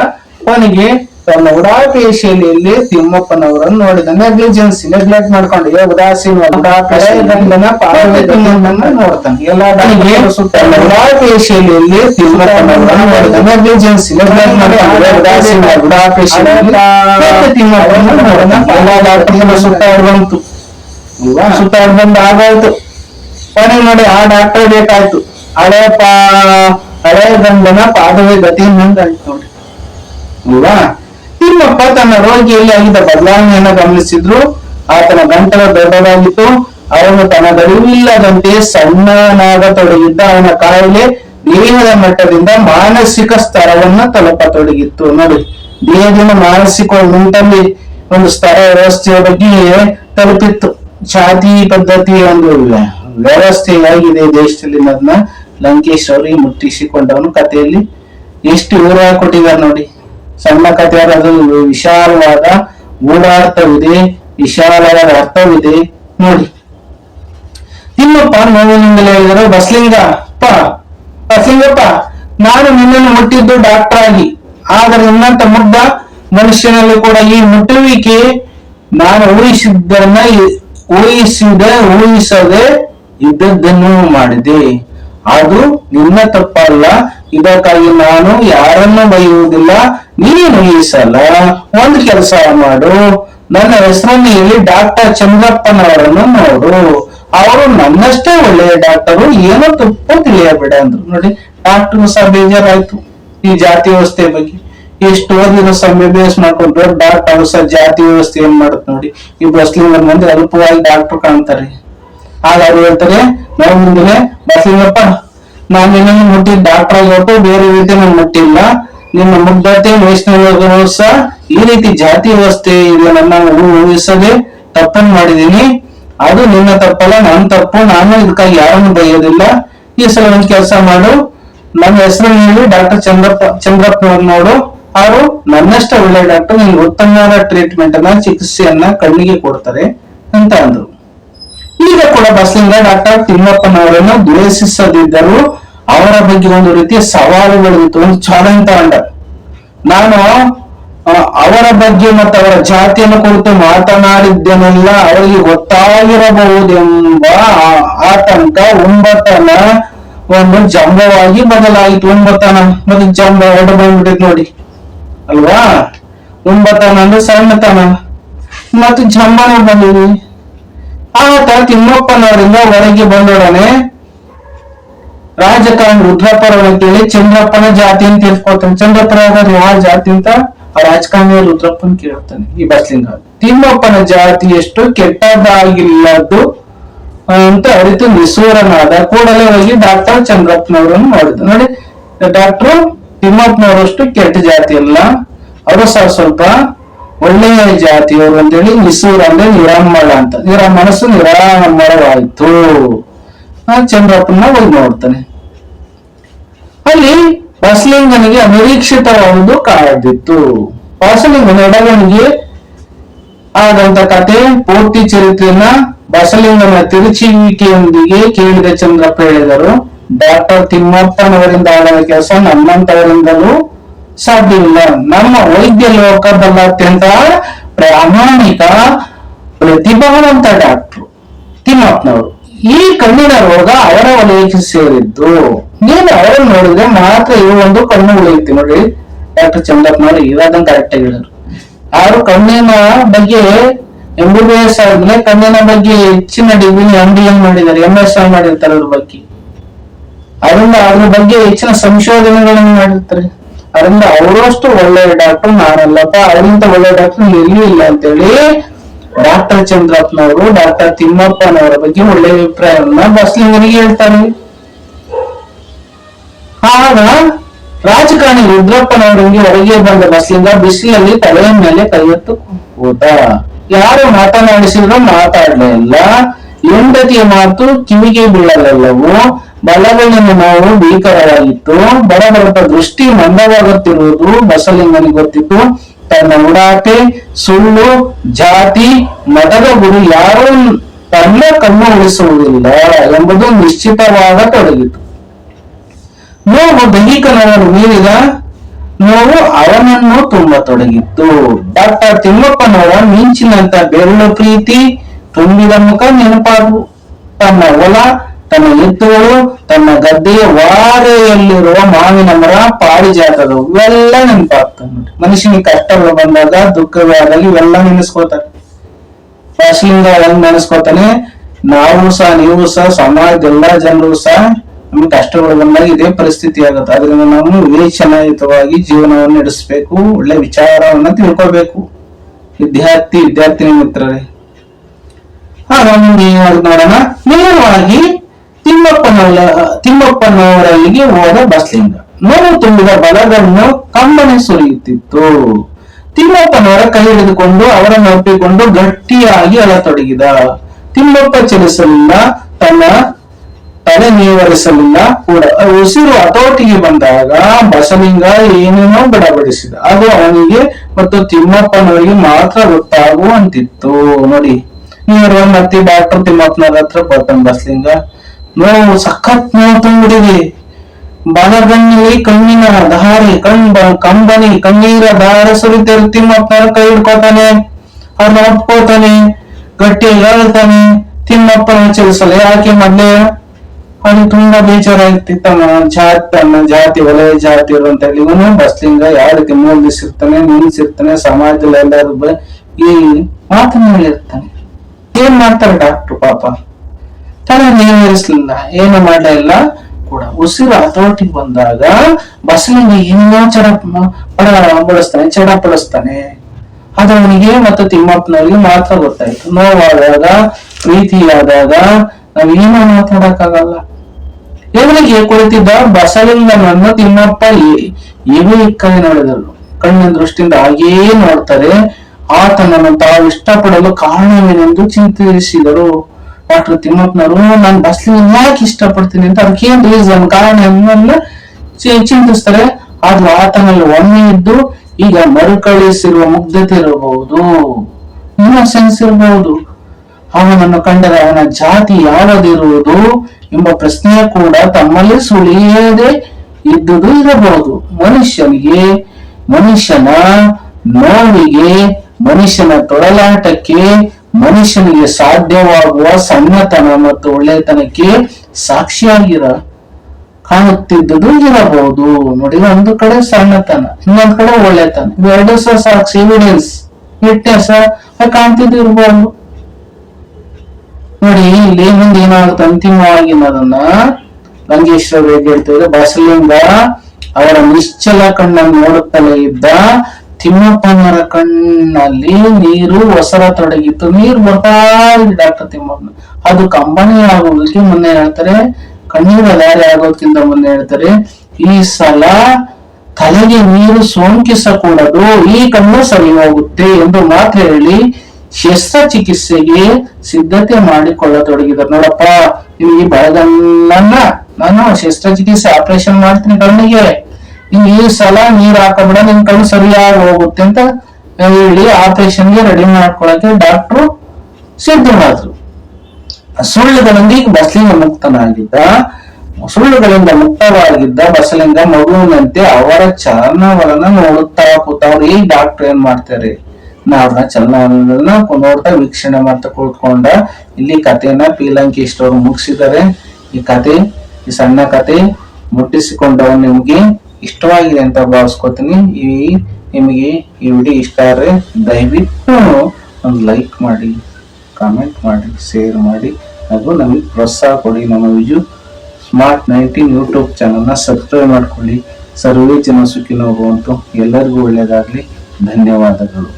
ಕೊನೆಗೆ ತನ್ನ ಉಡಾಫೆ ಶೈಲಿಯಲ್ಲಿ ತಿಮ್ಮಪ್ಪನವರನ್ನು ನೋಡಿದ ನೆಗ್ಲಿಜೆನ್ಸಿ ನೆಗ್ಲೆಕ್ಟ್ ಮಾಡ್ಕೊಂಡು ಉದಾಸೀನ ನೋಡ್ತಾನೆ. ಎಲ್ಲ ಡಾಕ್ಟರ್ ಸುತ್ತ ಉಡಾಫೆ ಶೈಲಿಯಲ್ಲಿ ತಿಮ್ಮಪ್ಪನವರನ್ನು ನೋಡಿದ ನೆಗ್ಲಿಜೆನ್ಸಿ ನೆಗ್ಲೆಕ್ಟ್ ಮಾಡ್ಕೊಂಡು ಉದಾಸೀನ ಉಡಾಫೆ ಶೈಲಿಯಲ್ಲಿ ಮತ್ತೆ ತಿಮ್ಮಪ್ಪನ ನೋಡಿದ ಎಲ್ಲ ಡಾಕ್ಟರ್ ಸುತ್ತ ಬಂತು ಸುತ್ತಾಡ್ ಬಂದು ಆಗಾಯ್ತು. ಕೊನೆಗೆ ನೋಡಿ ಆ ಡಾಕ್ಟರ್ ಬೇಕಾಯ್ತು. ಹಳೆ ಪಾ ಹಳೆ ಗಂಡನ ಪಾದವೇ ಗತಿ ಆಯ್ತು ನೋಡಿ. ಅಲ್ವಾ? ತಿಮ್ಮಪ್ಪ ತನ್ನ ರೋಗಿಯಲ್ಲಿ ಆಗಿದ್ದ ಬದಲಾವಣೆಯನ್ನು ಗಮನಿಸಿದ್ರು. ಆತನ ಗಂಟಲ ದೊಡ್ಡದಾಗಿತ್ತು. ಅವನು ತನಗರಿವಿಲ್ಲದಂತೆ ಸಣ್ಣನಾಗತೊಡಗಿದ್ದ ಅವನ ಕಾಯಿಲೆ ದೇಹದ ಮಟ್ಟದಿಂದ ಮಾನಸಿಕ ಸ್ತರವನ್ನ ತಲುಪತೊಡಗಿತ್ತು. ನೋಡಿ, ದೇಹದಿಂದ ಮಾನಸಿಕ ಮುಂಟಲ್ಲಿ ಒಂದು ಸ್ತರ ವ್ಯವಸ್ಥೆಯ ಬಗ್ಗೆ ತಲುಪಿತ್ತು. ಜಾತಿ ಪದ್ಧತಿಯ ಒಂದು ವ್ಯವಸ್ಥೆ ಹೇಗಿದೆ ದೇಶದಲ್ಲಿ. ಅದನ್ನ ಲಂಕೇಶ್ ಮುಟ್ಟಿಸಿಕೊಂಡವನು ಕಥೆಯಲ್ಲಿ. ಎಷ್ಟು ಊರ ಕೊಟ್ಟಿದ್ದಾರೆ ನೋಡಿ. ಸಣ್ಣ ಕಥೆ ಅದು ವಿಶಾಲವಾದ ಗೂಢಾರ್ಥವಿದೆ ವಿಶಾಲವಾದ ಅರ್ಥವಿದೆ ನೋಡಿ. ತಿಮ್ಮಪ್ಪ ನೋವಿನಿಂದಲೇ ಹೇಳಿದರು, ಬಸ್ಲಿಂಗ, ಅಪ್ಪ, ಬಸ್ಲಿಂಗಪ್ಪ, ನಾನು ನಿನ್ನನ್ನು ಮುಟ್ಟಿದ್ದು ಡಾಕ್ಟರ್ ಆಗಿ. ಆದರೆ ನಿನ್ನಂತ ಮುದ್ದ ಮನುಷ್ಯನಲ್ಲಿ ಕೂಡ ಈ ಮುಟ್ಟುವಿಕೆ ನಾನು ಊಹಿಸಿದ್ದನ್ನ ಊಹಿಸಿದ, ಊಹಿಸದೆ ಇದ್ದದ್ದನ್ನು ಮಾಡಿದೆ. ಅದು ನಿನ್ನ ತಪ್ಪಲ್ಲ. ಇದಕ್ಕಾಗಿ ನಾನು ಯಾರನ್ನು ಬೈಯುವುದಿಲ್ಲ. ನೀನು ಈ ಸಲ ಒಂದ್ ಕೆಲಸ ಮಾಡು. ನನ್ನ ಹೆಸರನ್ನು ಹೇಳಿ ಡಾಕ್ಟರ್ ಚಂದ್ರಪ್ಪನವರನ್ನು ನೋಡು. ಅವರು ನನ್ನಷ್ಟೇ ಒಳ್ಳೆಯ ಡಾಕ್ಟರು, ಏನೋ ತಪ್ಪು ತಿಳಿಯಬೇಡ ಅಂದ್ರು. ನೋಡಿ, ಡಾಕ್ಟರ್ ಸಹ ಬೇಜಾರಾಯ್ತು ಈ ಜಾತಿ ವ್ಯವಸ್ಥೆ ಬಗ್ಗೆ. ಎಷ್ಟೋ ದಿನ ಎಂ ಬಿ ಮಾಡ್ಕೊಂಡ್ರು, ಡಾಕ್ಟರ್ ಸಹ ಜಾತಿ ವ್ಯವಸ್ಥೆ ಏನ್ ಮಾಡುತ್ತೆ ನೋಡಿ. ಈ ಬಸ್ಲಿಂಗ್ ಮಂದಿ ಅಲ್ಪವಾಗಿ ಡಾಕ್ಟರ್ ಕಾಣ್ತಾರೆ. ಆಗ ಅವ್ರು ಹೇಳ್ತಾರೆ, ನಾವು ಮುಂದೆ ಬಸ್ಲಿಂಗಪ್ಪ, ನಾನು ನಿನ್ನ ಮುಟ್ಟಿದ್ ಡಾಕ್ಟರ್ ಆಗಿಬಿಟ್ಟು ಬೇರೆ ರೀತಿ ನಾನು ಮುಟ್ಟಿಲ್ಲ. ನಿಮ್ಮ ಮುಗ್ಧತೆ ವೈಷ್ಣವರು ಸಹ ಈ ರೀತಿ ಜಾತಿ ವ್ಯವಸ್ಥೆ ಇಲ್ಲ, ನನ್ನ ಊಹಿಸದೆ ತಪ್ಪನ್ನು ಮಾಡಿದೀನಿ ಅದು ನಿನ್ನ ತಪ್ಪಲ್ಲ, ನನ್ನ ತಪ್ಪು, ನಾನು ಇದಕ್ಕಾಗಿ ಯಾರನ್ನು ಬೈಯೋದಿಲ್ಲ. ಈ ಸಲ ಒಂದು ಕೆಲಸ ಮಾಡು. ನನ್ನ ಹೇಳಿ, ಡಾಕ್ಟರ್ ಚಂದ್ರಪ್ಪ ಚಂದ್ರಪ್ಪ ನೋಡು. ಅವರು ನನ್ನಷ್ಟ ಒಳ್ಳೆ ಡಾಕ್ಟರ್ ನಿಮ್ಗೆ ಉತ್ತಮವಾದ ಟ್ರೀಟ್ಮೆಂಟ್ ಅನ್ನ, ಚಿಕಿತ್ಸೆಯನ್ನ ಕಣ್ಣಿಗೆ ಕೊಡ್ತಾರೆ ಅಂತ ಅಂದ್ರು. ಈಗ ಕೂಡ ಬಸ್ಲಿಂಗ ಡಾಕ್ಟರ್ ತಿಮ್ಮಪ್ಪನವರನ್ನು ದ್ವೇಷಿಸದಿದ್ದರೂ ಅವರ ಬಗ್ಗೆ ಒಂದು ರೀತಿಯ ಸವಾಲುಗಳಿತ್ತು ಒಂದು ಚಾಲೆಂಜ್ ತಗೊಂಡ. ನಾನು ಅವರ ಬಗ್ಗೆ ಮತ್ತು ಅವರ ಜಾತಿಯನ್ನು ಕುರಿತು ಮಾತನಾಡಿದ್ದೇನೆಲ್ಲ, ಅವರಿಗೆ ಗೊತ್ತಾಗಿರಬಹುದೆಂಬ ಆತಂಕ ಒಂಬತ್ತನ ಒಂದು ಜಂಬವಾಗಿ ಬದಲಾಯಿತು. ಒಂಬತ್ತನ ಮತ್ತೆ ಜಂಬ ಎರಡು ಬಂದ್ಬಿಟ್ಟಿದ್ ನೋಡಿ. ಅಲ್ವಾ? ಒಂಬತ್ತನ ಅಂದ್ರೆ ಸಣ್ಣತನ ಮತ್ತು ಜಂಬನ ಬಂದಿದೆ ಆತ ತಿಮ್ಮಪ್ಪನವರಿಂದ ಹೊರಗೆ ಬಂದೊಡನೆ ರಾಜಕಾರಣಿ ರುದ್ರಪ್ಪರವನ್ನ ಅಂತೇಳಿ ಚಂದ್ರಪ್ಪನ ಜಾತಿ ಅಂತ ತಿಳ್ಕೊತಾನೆ ಚಂದ್ರಪ್ಪನ ಯಾವ ಜಾತಿ ಅಂತ ಆ ರಾಜಕಾರಣಿ ರುದ್ರಪ್ಪನ್ ಕೇಳ್ತಾನೆ ಈ ಬಸ್ಲಿಂಗ ತಿಮ್ಮಪ್ಪನ ಜಾತಿ ಎಷ್ಟು ಕೆಟ್ಟದಾಗಿಲ್ಲದ್ದು ಅಂತ ಅರಿತು ನಿಸೂರನಾದ ಕೂಡಲೇ ಹೋಗಿ ಡಾಕ್ಟರ್ ಚಂದ್ರಪ್ಪನವರನ್ನು ಮಾಡಿದ್ರು ನೋಡಿ, ಡಾಕ್ಟರ್ ತಿಮ್ಮಪ್ಪನವರಷ್ಟು ಕೆಟ್ಟ ಜಾತಿ ಅಲ್ಲ. ಅವರು ಸ್ವಲ್ಪ ಸ್ವಲ್ಪ ಒಳ್ಳೆಯ ಜಾತಿಯವರು ಅಂತೇಳಿ ನಿಸೂರ ಅಂದ್ರೆ ನಿರಾಮಳ ಅಂತ. ನಿರ, ಮನಸ್ಸು ನಿರಾಮಳವಾಯ್ತು ಆ ಚಂದ್ರಪ್ಪನ ಹೋಗಿ ನೋಡ್ತಾನೆ. ಅಲ್ಲಿ ಬಸಲಿಂಗನಿಗೆ ಒಂದು ಕಾದಿತ್ತು ಎಡಗನಿಗೆ ಆದಂತ ಕತೆ ಪೂರ್ತಿ ಚರಿತ್ರೆಯನ್ನ ಬಸಲಿಂಗನ ತಿರುಚುವಿಕೆಯೊಂದಿಗೆ ಕೇಳಿದ ಚಂದ್ರಪ್ಪ ಹೇಳಿದರು. ಡಾಕ್ಟರ್ ತಿಮ್ಮಪ್ಪನವರಿಂದ ಆಡಲು ಕೆಲಸ ನಮ್ಮಂತವರಿಂದಲೂ ಸಾಧ್ಯವಿಲ್ಲ ನಮ್ಮ ವೈದ್ಯ ಲೋಕದಲ್ಲ ಅತ್ಯಂತ ಪ್ರಾಮಾಣಿಕ, ಪ್ರತಿಭಾವಂತ ಡಾಕ್ಟರ್ ತಿಮ್ಮಪ್ಪನವರು. ಈ ಕಣ್ಣಿನ ರೋಗ ಅವರ ವಲಯಕ್ಕೆ ಸೇರಿದ್ದು. ನೀನು ಅವರನ್ನು ನೋಡಿದ್ರೆ ಮಾತ್ರ ಇವು ಒಂದು ಕಣ್ಣು ಉಳಿಯುತ್ತೆ ನೋಡಿ. ಡಾಕ್ಟರ್ ಚಂದ್ರಪ್ಪನವರು ಇವಾಗ ಕರೆಕ್ಟ್ ಆಗಿ ಹೇಳಿದ್ರು. ಅವರು ಕಣ್ಣಿನ ಬಗ್ಗೆ ಎಂ ಬಿ ಬಿ ಎಸ್ ಆದ್ಮೇಲೆ ಕಣ್ಣಿನ ಬಗ್ಗೆ ಹೆಚ್ಚಿನ ಡಿಗ್ರಿ ಎಂ ಡಿ ಎಂ ಮಾಡಿದ್ದಾರೆ. ಎಂ ಎಸ್ ಐ ಮಾಡಿರ್ತಾರೆ ಅದ್ರ ಬಗ್ಗೆ. ಅದರಿಂದ ಅದ್ರ ಬಗ್ಗೆ ಹೆಚ್ಚಿನ ಸಂಶೋಧನೆಗಳನ್ನು ಮಾಡಿರ್ತಾರೆ. ಅದರಿಂದ ಅವರಷ್ಟು ಒಳ್ಳೆಯ ಡಾಕ್ಟರ್ ನಾನಲ್ಲಪ್ಪ. ಅವರಿಂದ ಒಳ್ಳೆಯ ಡಾಕ್ಟರ್ ಎಲ್ಲೂ ಇಲ್ಲ ಅಂತೇಳಿ ಡಾಕ್ಟರ್ ಚಂದ್ರಪ್ಪನವರು, ಡಾಕ್ಟರ್ ತಿಮ್ಮಪ್ಪನವರ ಬಗ್ಗೆ ಒಳ್ಳೆ ಅಭಿಪ್ರಾಯವನ್ನ ಬಸ್ಲಿಂಗನಿಗೆ ಹೇಳ್ತಾರೆ. ಆಗ ರಾಜಕಾರಣಿ ರುದ್ರಪ್ಪನವರಿಗೆ ಹೊರಗೆ ಬಂದ ಬಸ್ಲಿಂಗ ಬಿಸಿಲಲ್ಲಿ ತಲೆಯ ಮೇಲೆ ಕೈ ಎತ್ತು ಹೋದ ಯಾರು ಮಾತನಾಡಿಸಿದ್ರು ಮಾತಾಡ್ಲೇ ಇಲ್ಲ. ಹೆಂಡತಿಯ ಮಾತು ಕಿವಿಗೆ ಬೀಳಲೆಲ್ಲವು ಬಲಗಳಿನ ನೋವು ಭೀಕರವಾಗಿತ್ತು. ಬರಬರತ ದೃಷ್ಟಿ ಮಂದವಾಗುತ್ತಿರುವುದು ಬಸಲಿಂಗನಿಗೆ ಗೊತ್ತಿತ್ತು. ತನ್ನ ಉಡಾಟೆ ಸುಳ್ಳು, ಜಾತಿ, ಮತದ ಗುರು ಯಾರೂ ತನ್ನ ಕಣ್ಣು ಉಳಿಸುವುದಿಲ್ಲ ಎಂಬುದು ನಿಶ್ಚಿತವಾಗತೊಡಗಿತು ನೋವು ದೈಹಿಕ ನೋವನ್ನು ಮೀರಿದ ನೋವು ಅವನನ್ನು ತುಂಬತೊಡಗಿತ್ತು ಡಾಕ್ಟರ್ ತಿಮ್ಮಪ್ಪನವರ ಮಿಂಚಿನಂತ ಬೆರಳು ಪ್ರೀತಿ ತುಂಬಿದ ಮುಖ ನೆನಪಾಗು ತನ್ನ ಹೊಲ ತನ್ನ ಎತ್ತುಗಳು, ತನ್ನ ಗದ್ದೆಯ ವಾರೆಯಲ್ಲಿರುವ ಮಾವಿನ ಮರ ಪಾರಿಜಾತದ ಇವೆಲ್ಲ ನೆನಪಾಗ್ತವೆ ನೋಡಿ. ಮನುಷ್ಯನಿಗೆ ಕಷ್ಟಗಳು ಬಂದಾಗ ದುಃಖಗಳಲ್ಲಿ ಇವೆಲ್ಲ ನೆನೆಸ್ಕೋತಾರೆ ವಾಸಲಿಂಗ ಹೆಂಗ್ ನೆನೆಸ್ಕೋತಾನೆ ನಾವು ಸಹ, ನೀವು ಸಹ, ಸಮಾಜದ ಎಲ್ಲಾ ಜನರು ಸಹ ನಮ್ಗೆ ಕಷ್ಟಗಳು ಬಂದಾಗ ಇದೇ ಪರಿಸ್ಥಿತಿ ಆಗುತ್ತೆ. ಅದರಿಂದ ನಾವು ವಿವೇಚನಾಯುತವಾಗಿ ಜೀವನವನ್ನು ನಡೆಸಬೇಕು, ಒಳ್ಳೆ ವಿಚಾರವನ್ನ ತಿಳ್ಕೋಬೇಕು ವಿದ್ಯಾರ್ಥಿ ವಿದ್ಯಾರ್ಥಿನಿ ಮಿತ್ರರೇ. ಆಗ ನೋಡೋಣ? ನೇರವಾಗಿ ತಿಮ್ಮಪ್ಪನವರ, ತಿಮ್ಮಪ್ಪನವರಲ್ಲಿಗೆ ಹೋದ ಬಸ್ಲಿಂಗ. ನೋವು ತುಂಬಿದ ಬಲಗನ್ನು ಕಂಬನೆ ಸುರಿಯುತ್ತಿತ್ತು. ತಿಮ್ಮಪ್ಪನವರ ಕೈ ಹಿಡಿದುಕೊಂಡು ಅವರನ್ನು ಒಪ್ಪಿಕೊಂಡು ಗಟ್ಟಿಯಾಗಿ ಅಳತೊಡಗಿದ ತಿಮ್ಮಪ್ಪ ಚಲಿಸಲಿಲ್ಲ, ತನ್ನ ತಲೆ ನೀವರಿಸಲಿಲ್ಲ ಕೂಡ. ಉಸಿರು ಹತೋಟಿಗೆ ಬಂದಾಗ ಬಸಲಿಂಗ ಏನೇನೋ ಬಡಬಡಿಸಿದ ಅದು ಅವನಿಗೆ ಮತ್ತು ತಿಮ್ಮಪ್ಪನವರಿಗೆ ಮಾತ್ರ ಗೊತ್ತಾಗುವಂತಿತ್ತು. ನೋಡಿ, ನೀವರ ಮತ್ತೆ ಡಾಕ್ಟರ್ ತಿಮ್ಮಪ್ಪನವ್ರ ಹತ್ರ ಬಸ್ಲಿಂಗ. ನೋವು ಸಖತ್ ನೋವು ತುಂಬಿಡಿದೆ ಬಲಗಣ್ಣಿಗೆ ಕಣ್ಣಿನ ಧಾರೆ ಕಂಬ, ಕಂಬನಿ, ಕಣ್ಣೀರ ಧಾರೆ ಸುರಿತೇರು ತಿಮ್ಮಪ್ಪನವ್ರ ಕೈ ಹಿಡ್ಕೋತಾನೆ. ಅವ್ರನ್ನ ಒಪ್ಕೋತಾನೆ. ಗಟ್ಟಿ ಹೇಳ್ತಾನೆ. ತಿಮ್ಮಪ್ಪನ ಚಲಿಸಲ್ಲ ಯಾಕೆ ಮೊದ್ಲೇ. ಅವನಿಗೆ ತುಂಬಾ ಬೇಜಾರಾಗ್ತಿತ್ತಮ್ಮ. ಜಾತಿ ತನ್ನ ಜಾತಿ ವಲಯ ಜಾತಿ ಅಂತ ಹೇಳಿ. ಇವನು ಬಸ್ಲಿಂಗ, ಯಾವ ರೀತಿ ಮೂಲಿಸಿರ್ತಾನೆ ನಿಲ್ಸಿರ್ತಾನೆ ಸಮಾಜದಲ್ಲಿ ಎಲ್ಲರೂ ಈ ಮಾತನಾಡಿರ್ತಾನೆ ಏನ್ ಮಾಡ್ತಾರೆ ಡಾಕ್ಟರ್ ಪಾಪ? ತಲೆ ನೇವರಿಸ್ಲಿಲ್ಲ ಏನು ಮಾಡಲಿಲ್ಲ ಕೂಡ. ಉಸಿರು ಹತೋಟಿಗೆ ಬಂದಾಗ ಬಸಲಿಂಗ ಇನ್ನೂ ಚಡ ಪಡ ಬಳಸ್ತಾನೆ ಚಡ ಪಡಿಸ್ತಾನೆ. ಅದು ಅವನಿಗೆ ಮತ್ತು ತಿಮ್ಮಪ್ಪನವರಿಗೆ ಮಾತ್ರ ಗೊತ್ತಾಯ್ತು. ನೋವಾದಾಗ, ಪ್ರೀತಿಯಾದಾಗ ನಾವೇನೋ ಮಾತಾಡಕ್ಕಾಗಲ್ಲ. ಎದುರಿಗೆ ಕುಳಿತಿದ್ದ ಬಸಲಿಂಗನನ್ನು ತಿಮ್ಮಪ್ಪ ಏನೇ ಇಕ್ಕನೆ ನೋಡಿದರು. ಕಣ್ಣಿನ ದೃಷ್ಟಿಯಿಂದ ಹಾಗೇ ನೋಡ್ತಾರೆ. ಆತನನ್ನು ತಾವು ಇಷ್ಟಪಡಲು ಕಾರಣವೇನೆಂದು ಚಿಂತಿಸಿದರು. ಡಾಕ್ಟರ್ ತಿಮ್ಮಪ್ಪನವರು ನಾನು ಬಸ್ಲಿಂಗ ಯಾಕೆ ಇಷ್ಟಪಡ್ತೀನಿ ಅಂತ ಅದಕ್ಕೆ ಏನ್ ರೀಸನ್ ಕಾರಣ ಚಿ- ಚಿಂತಿಸ್ತಾರೆ. ಆದ್ರೂ ಆತನಲ್ಲಿ ಒಮ್ಮೆ ಇದ್ದು ಈಗ ಮರುಕಳಿಸಿರುವ ಮುಗ್ಧತೆ ಇರಬಹುದು. ಇನ್ನೊಸೆನ್ಸ್ ಇರಬಹುದು. ಅವನನ್ನು ಕಂಡರೆ ಅವನ ಜಾತಿ ಯಾವುದಿರುವುದು ಎಂಬ ಪ್ರಶ್ನೆ ಕೂಡ ತಮ್ಮಲ್ಲಿ ಸುಳಿಯದೆ ಇದ್ದುದು ಇರಬಹುದು. ಮನುಷ್ಯನಿಗೆ, ಮನುಷ್ಯನ ನೋವಿಗೆ, ಮನುಷ್ಯನ ತೊಳಲಾಟಕ್ಕೆ ಮನುಷ್ಯನಿಗೆ ಸಾಧ್ಯವಾಗುವ ಸಣ್ಣತನ ಮತ್ತು ಒಳ್ಳೆತನಕ್ಕೆ ಸಾಕ್ಷಿಯಾಗಿರ ಕಾಣುತ್ತಿದ್ದುದು ಇರಬಹುದು. ನೋಡಿ ಒಂದು ಕಡೆ ಸಣ್ಣತನ ಇನ್ನೊಂದು ಕಡೆ ಒಳ್ಳೆತನ ಇವೆರಡು ಸಹ ಸಾಕ್ಷಿ ಎವಿಡೆನ್ಸ್ ವಿಟ್ನೆಸ್ ಕಾಣ್ತಿದ್ದು ಇರಬಹುದು. ನೋಡಿ, ಇಲ್ಲಿ ಮುಂದೆ ಏನಾಗುತ್ತೆ? ಅಂತಿಮವಾಗಿ ಅನ್ನೋದನ್ನ ರಂಗೇಶ್ವರ ಹೇಗೆ ಹೇಳ್ತಿದ್ರೆ ಬಸಲಿಂಗ ಅವರ ನಿಶ್ಚಲ ಕಣ್ಣನ್ನು ನೋಡುತ್ತಲೇ ಇದ್ದ ತಿಮ್ಮಪ್ಪನವರ ಕಣ್ಣಲ್ಲಿ ನೀರು ಒಸರ ತೊಡಗಿತ್ತು. ನೀರು ಬರ್ತಾ ಇದೆ ಡಾಕ್ಟರ್ ತಿಮ್ಮಪ್ಪನ. ಅದು ಕಂಬನಿ ಆಗೋದಕ್ಕೆ ಮೊನ್ನೆ ಹೇಳ್ತಾರೆ. ಕಣ್ಣೀರ ದಾರಿ ಆಗೋದಕ್ಕಿಂತ ಮೊನ್ನೆ ಹೇಳ್ತಾರೆ. ಈ ಸಲ ತಲೆಗೆ ನೀರು ಸೋಂಕಿಸಕೂಡದು, ಈ ಕಣ್ಣು ಸರಿ ಹೋಗುತ್ತೆ ಎಂದು ಮಾತ್ರ ಹೇಳಿ ಶಸ್ತ್ರಚಿಕಿತ್ಸೆಗೆ ಸಿದ್ಧತೆ ಮಾಡಿಕೊಳ್ಳತೊಡಗಿದರು. ನೋಡಪ್ಪ, ನಿಮಗೆ ಬೆಳಗನ್ನ ನಾನು ಶಸ್ತ್ರಚಿಕಿತ್ಸೆ ಆಪರೇಷನ್ ಮಾಡ್ತೀನಿ ಕಣ್ಣಿಗೆ ಈ ಸಲ ನೀರ್ ಹಾಕಬೇಡ ನಿಮ್ ಕಣ್ಣು ಸರಿಯಾಗಿ ಹೋಗುತ್ತೆ ಅಂತ ಹೇಳಿ ಆಪರೇಷನ್ಗೆ ರೆಡಿ ಮಾಡ್ಕೊಳಕ್ಕೆ ಡಾಕ್ಟ್ರು ಸಿದ್ಧರಾದ್ರು ಸುಳ್ಳುಗಳೊಂದಿಗೆ ಬಸಲಿಂಗ ಮುಕ್ತನಾಗಿದ್ದ, ಸುಳ್ಳುಗಳಿಂದ ಮುಕ್ತವಾಗಿದ್ದ ಬಸಲಿಂಗ ಮಗುವಿನಂತೆ ಅವರ ಚಲನವಲನ ನೋಡುತ್ತಾ ಕೂತವ್ರು ಈ ಡಾಕ್ಟರ್ ಏನ್ ಮಾಡ್ತಾರೆ? ನಾವ್ರ ಚಲನವಲನ ನೋಡ್ತಾ ವೀಕ್ಷಣೆ ಮಾಡ್ತಾ ಕೂತ್ಕೊಂಡ, ಇಲ್ಲಿ ಕಥೆನ ಪೀಲಂಕಿ ಇಷ್ಟವ್ರು ಮುಗಿಸಿದ್ದಾರೆ. ಈ ಕತೆ ಈ ಸಣ್ಣ ಕತೆ ಮುಟ್ಟಿಸಿಕೊಂಡವ ನಿಮ್ಗೆ ಇಷ್ಟವಾಗಿದೆ ಅಂತ ಭಾವಿಸ್ಕೊತೀನಿ. ಈ ನಿಮಗೆ ಈ ವಿಡಿಯೋ ಇಷ್ಟ ಆದರೆ ದಯವಿಟ್ಟು ಒಂದು ಲೈಕ್ ಮಾಡಿ ಕಾಮೆಂಟ್ ಮಾಡಿ ಶೇರ್ ಮಾಡಿ. ಹಾಗೂ ನಮಗೆ ಪ್ರೋತ್ಸಾಹ ಕೊಡಿ. ನಮ್ಮ ವಿಜು ಸ್ಮಾರ್ಟ್ ನೈನ್ಟೀನ್ ಯೂಟ್ಯೂಬ್ ಚಾನಲ್ನ ಸಬ್ಸ್ಕ್ರೈಬ್ ಮಾಡ್ಕೊಳ್ಳಿ. ಸರ್ವೇ ಜನ ಸುಖಿನೋ ಹೋಗುವಂತು ಎಲ್ಲರಿಗೂ ಒಳ್ಳೆಯದಾಗಲಿ. ಧನ್ಯವಾದಗಳು.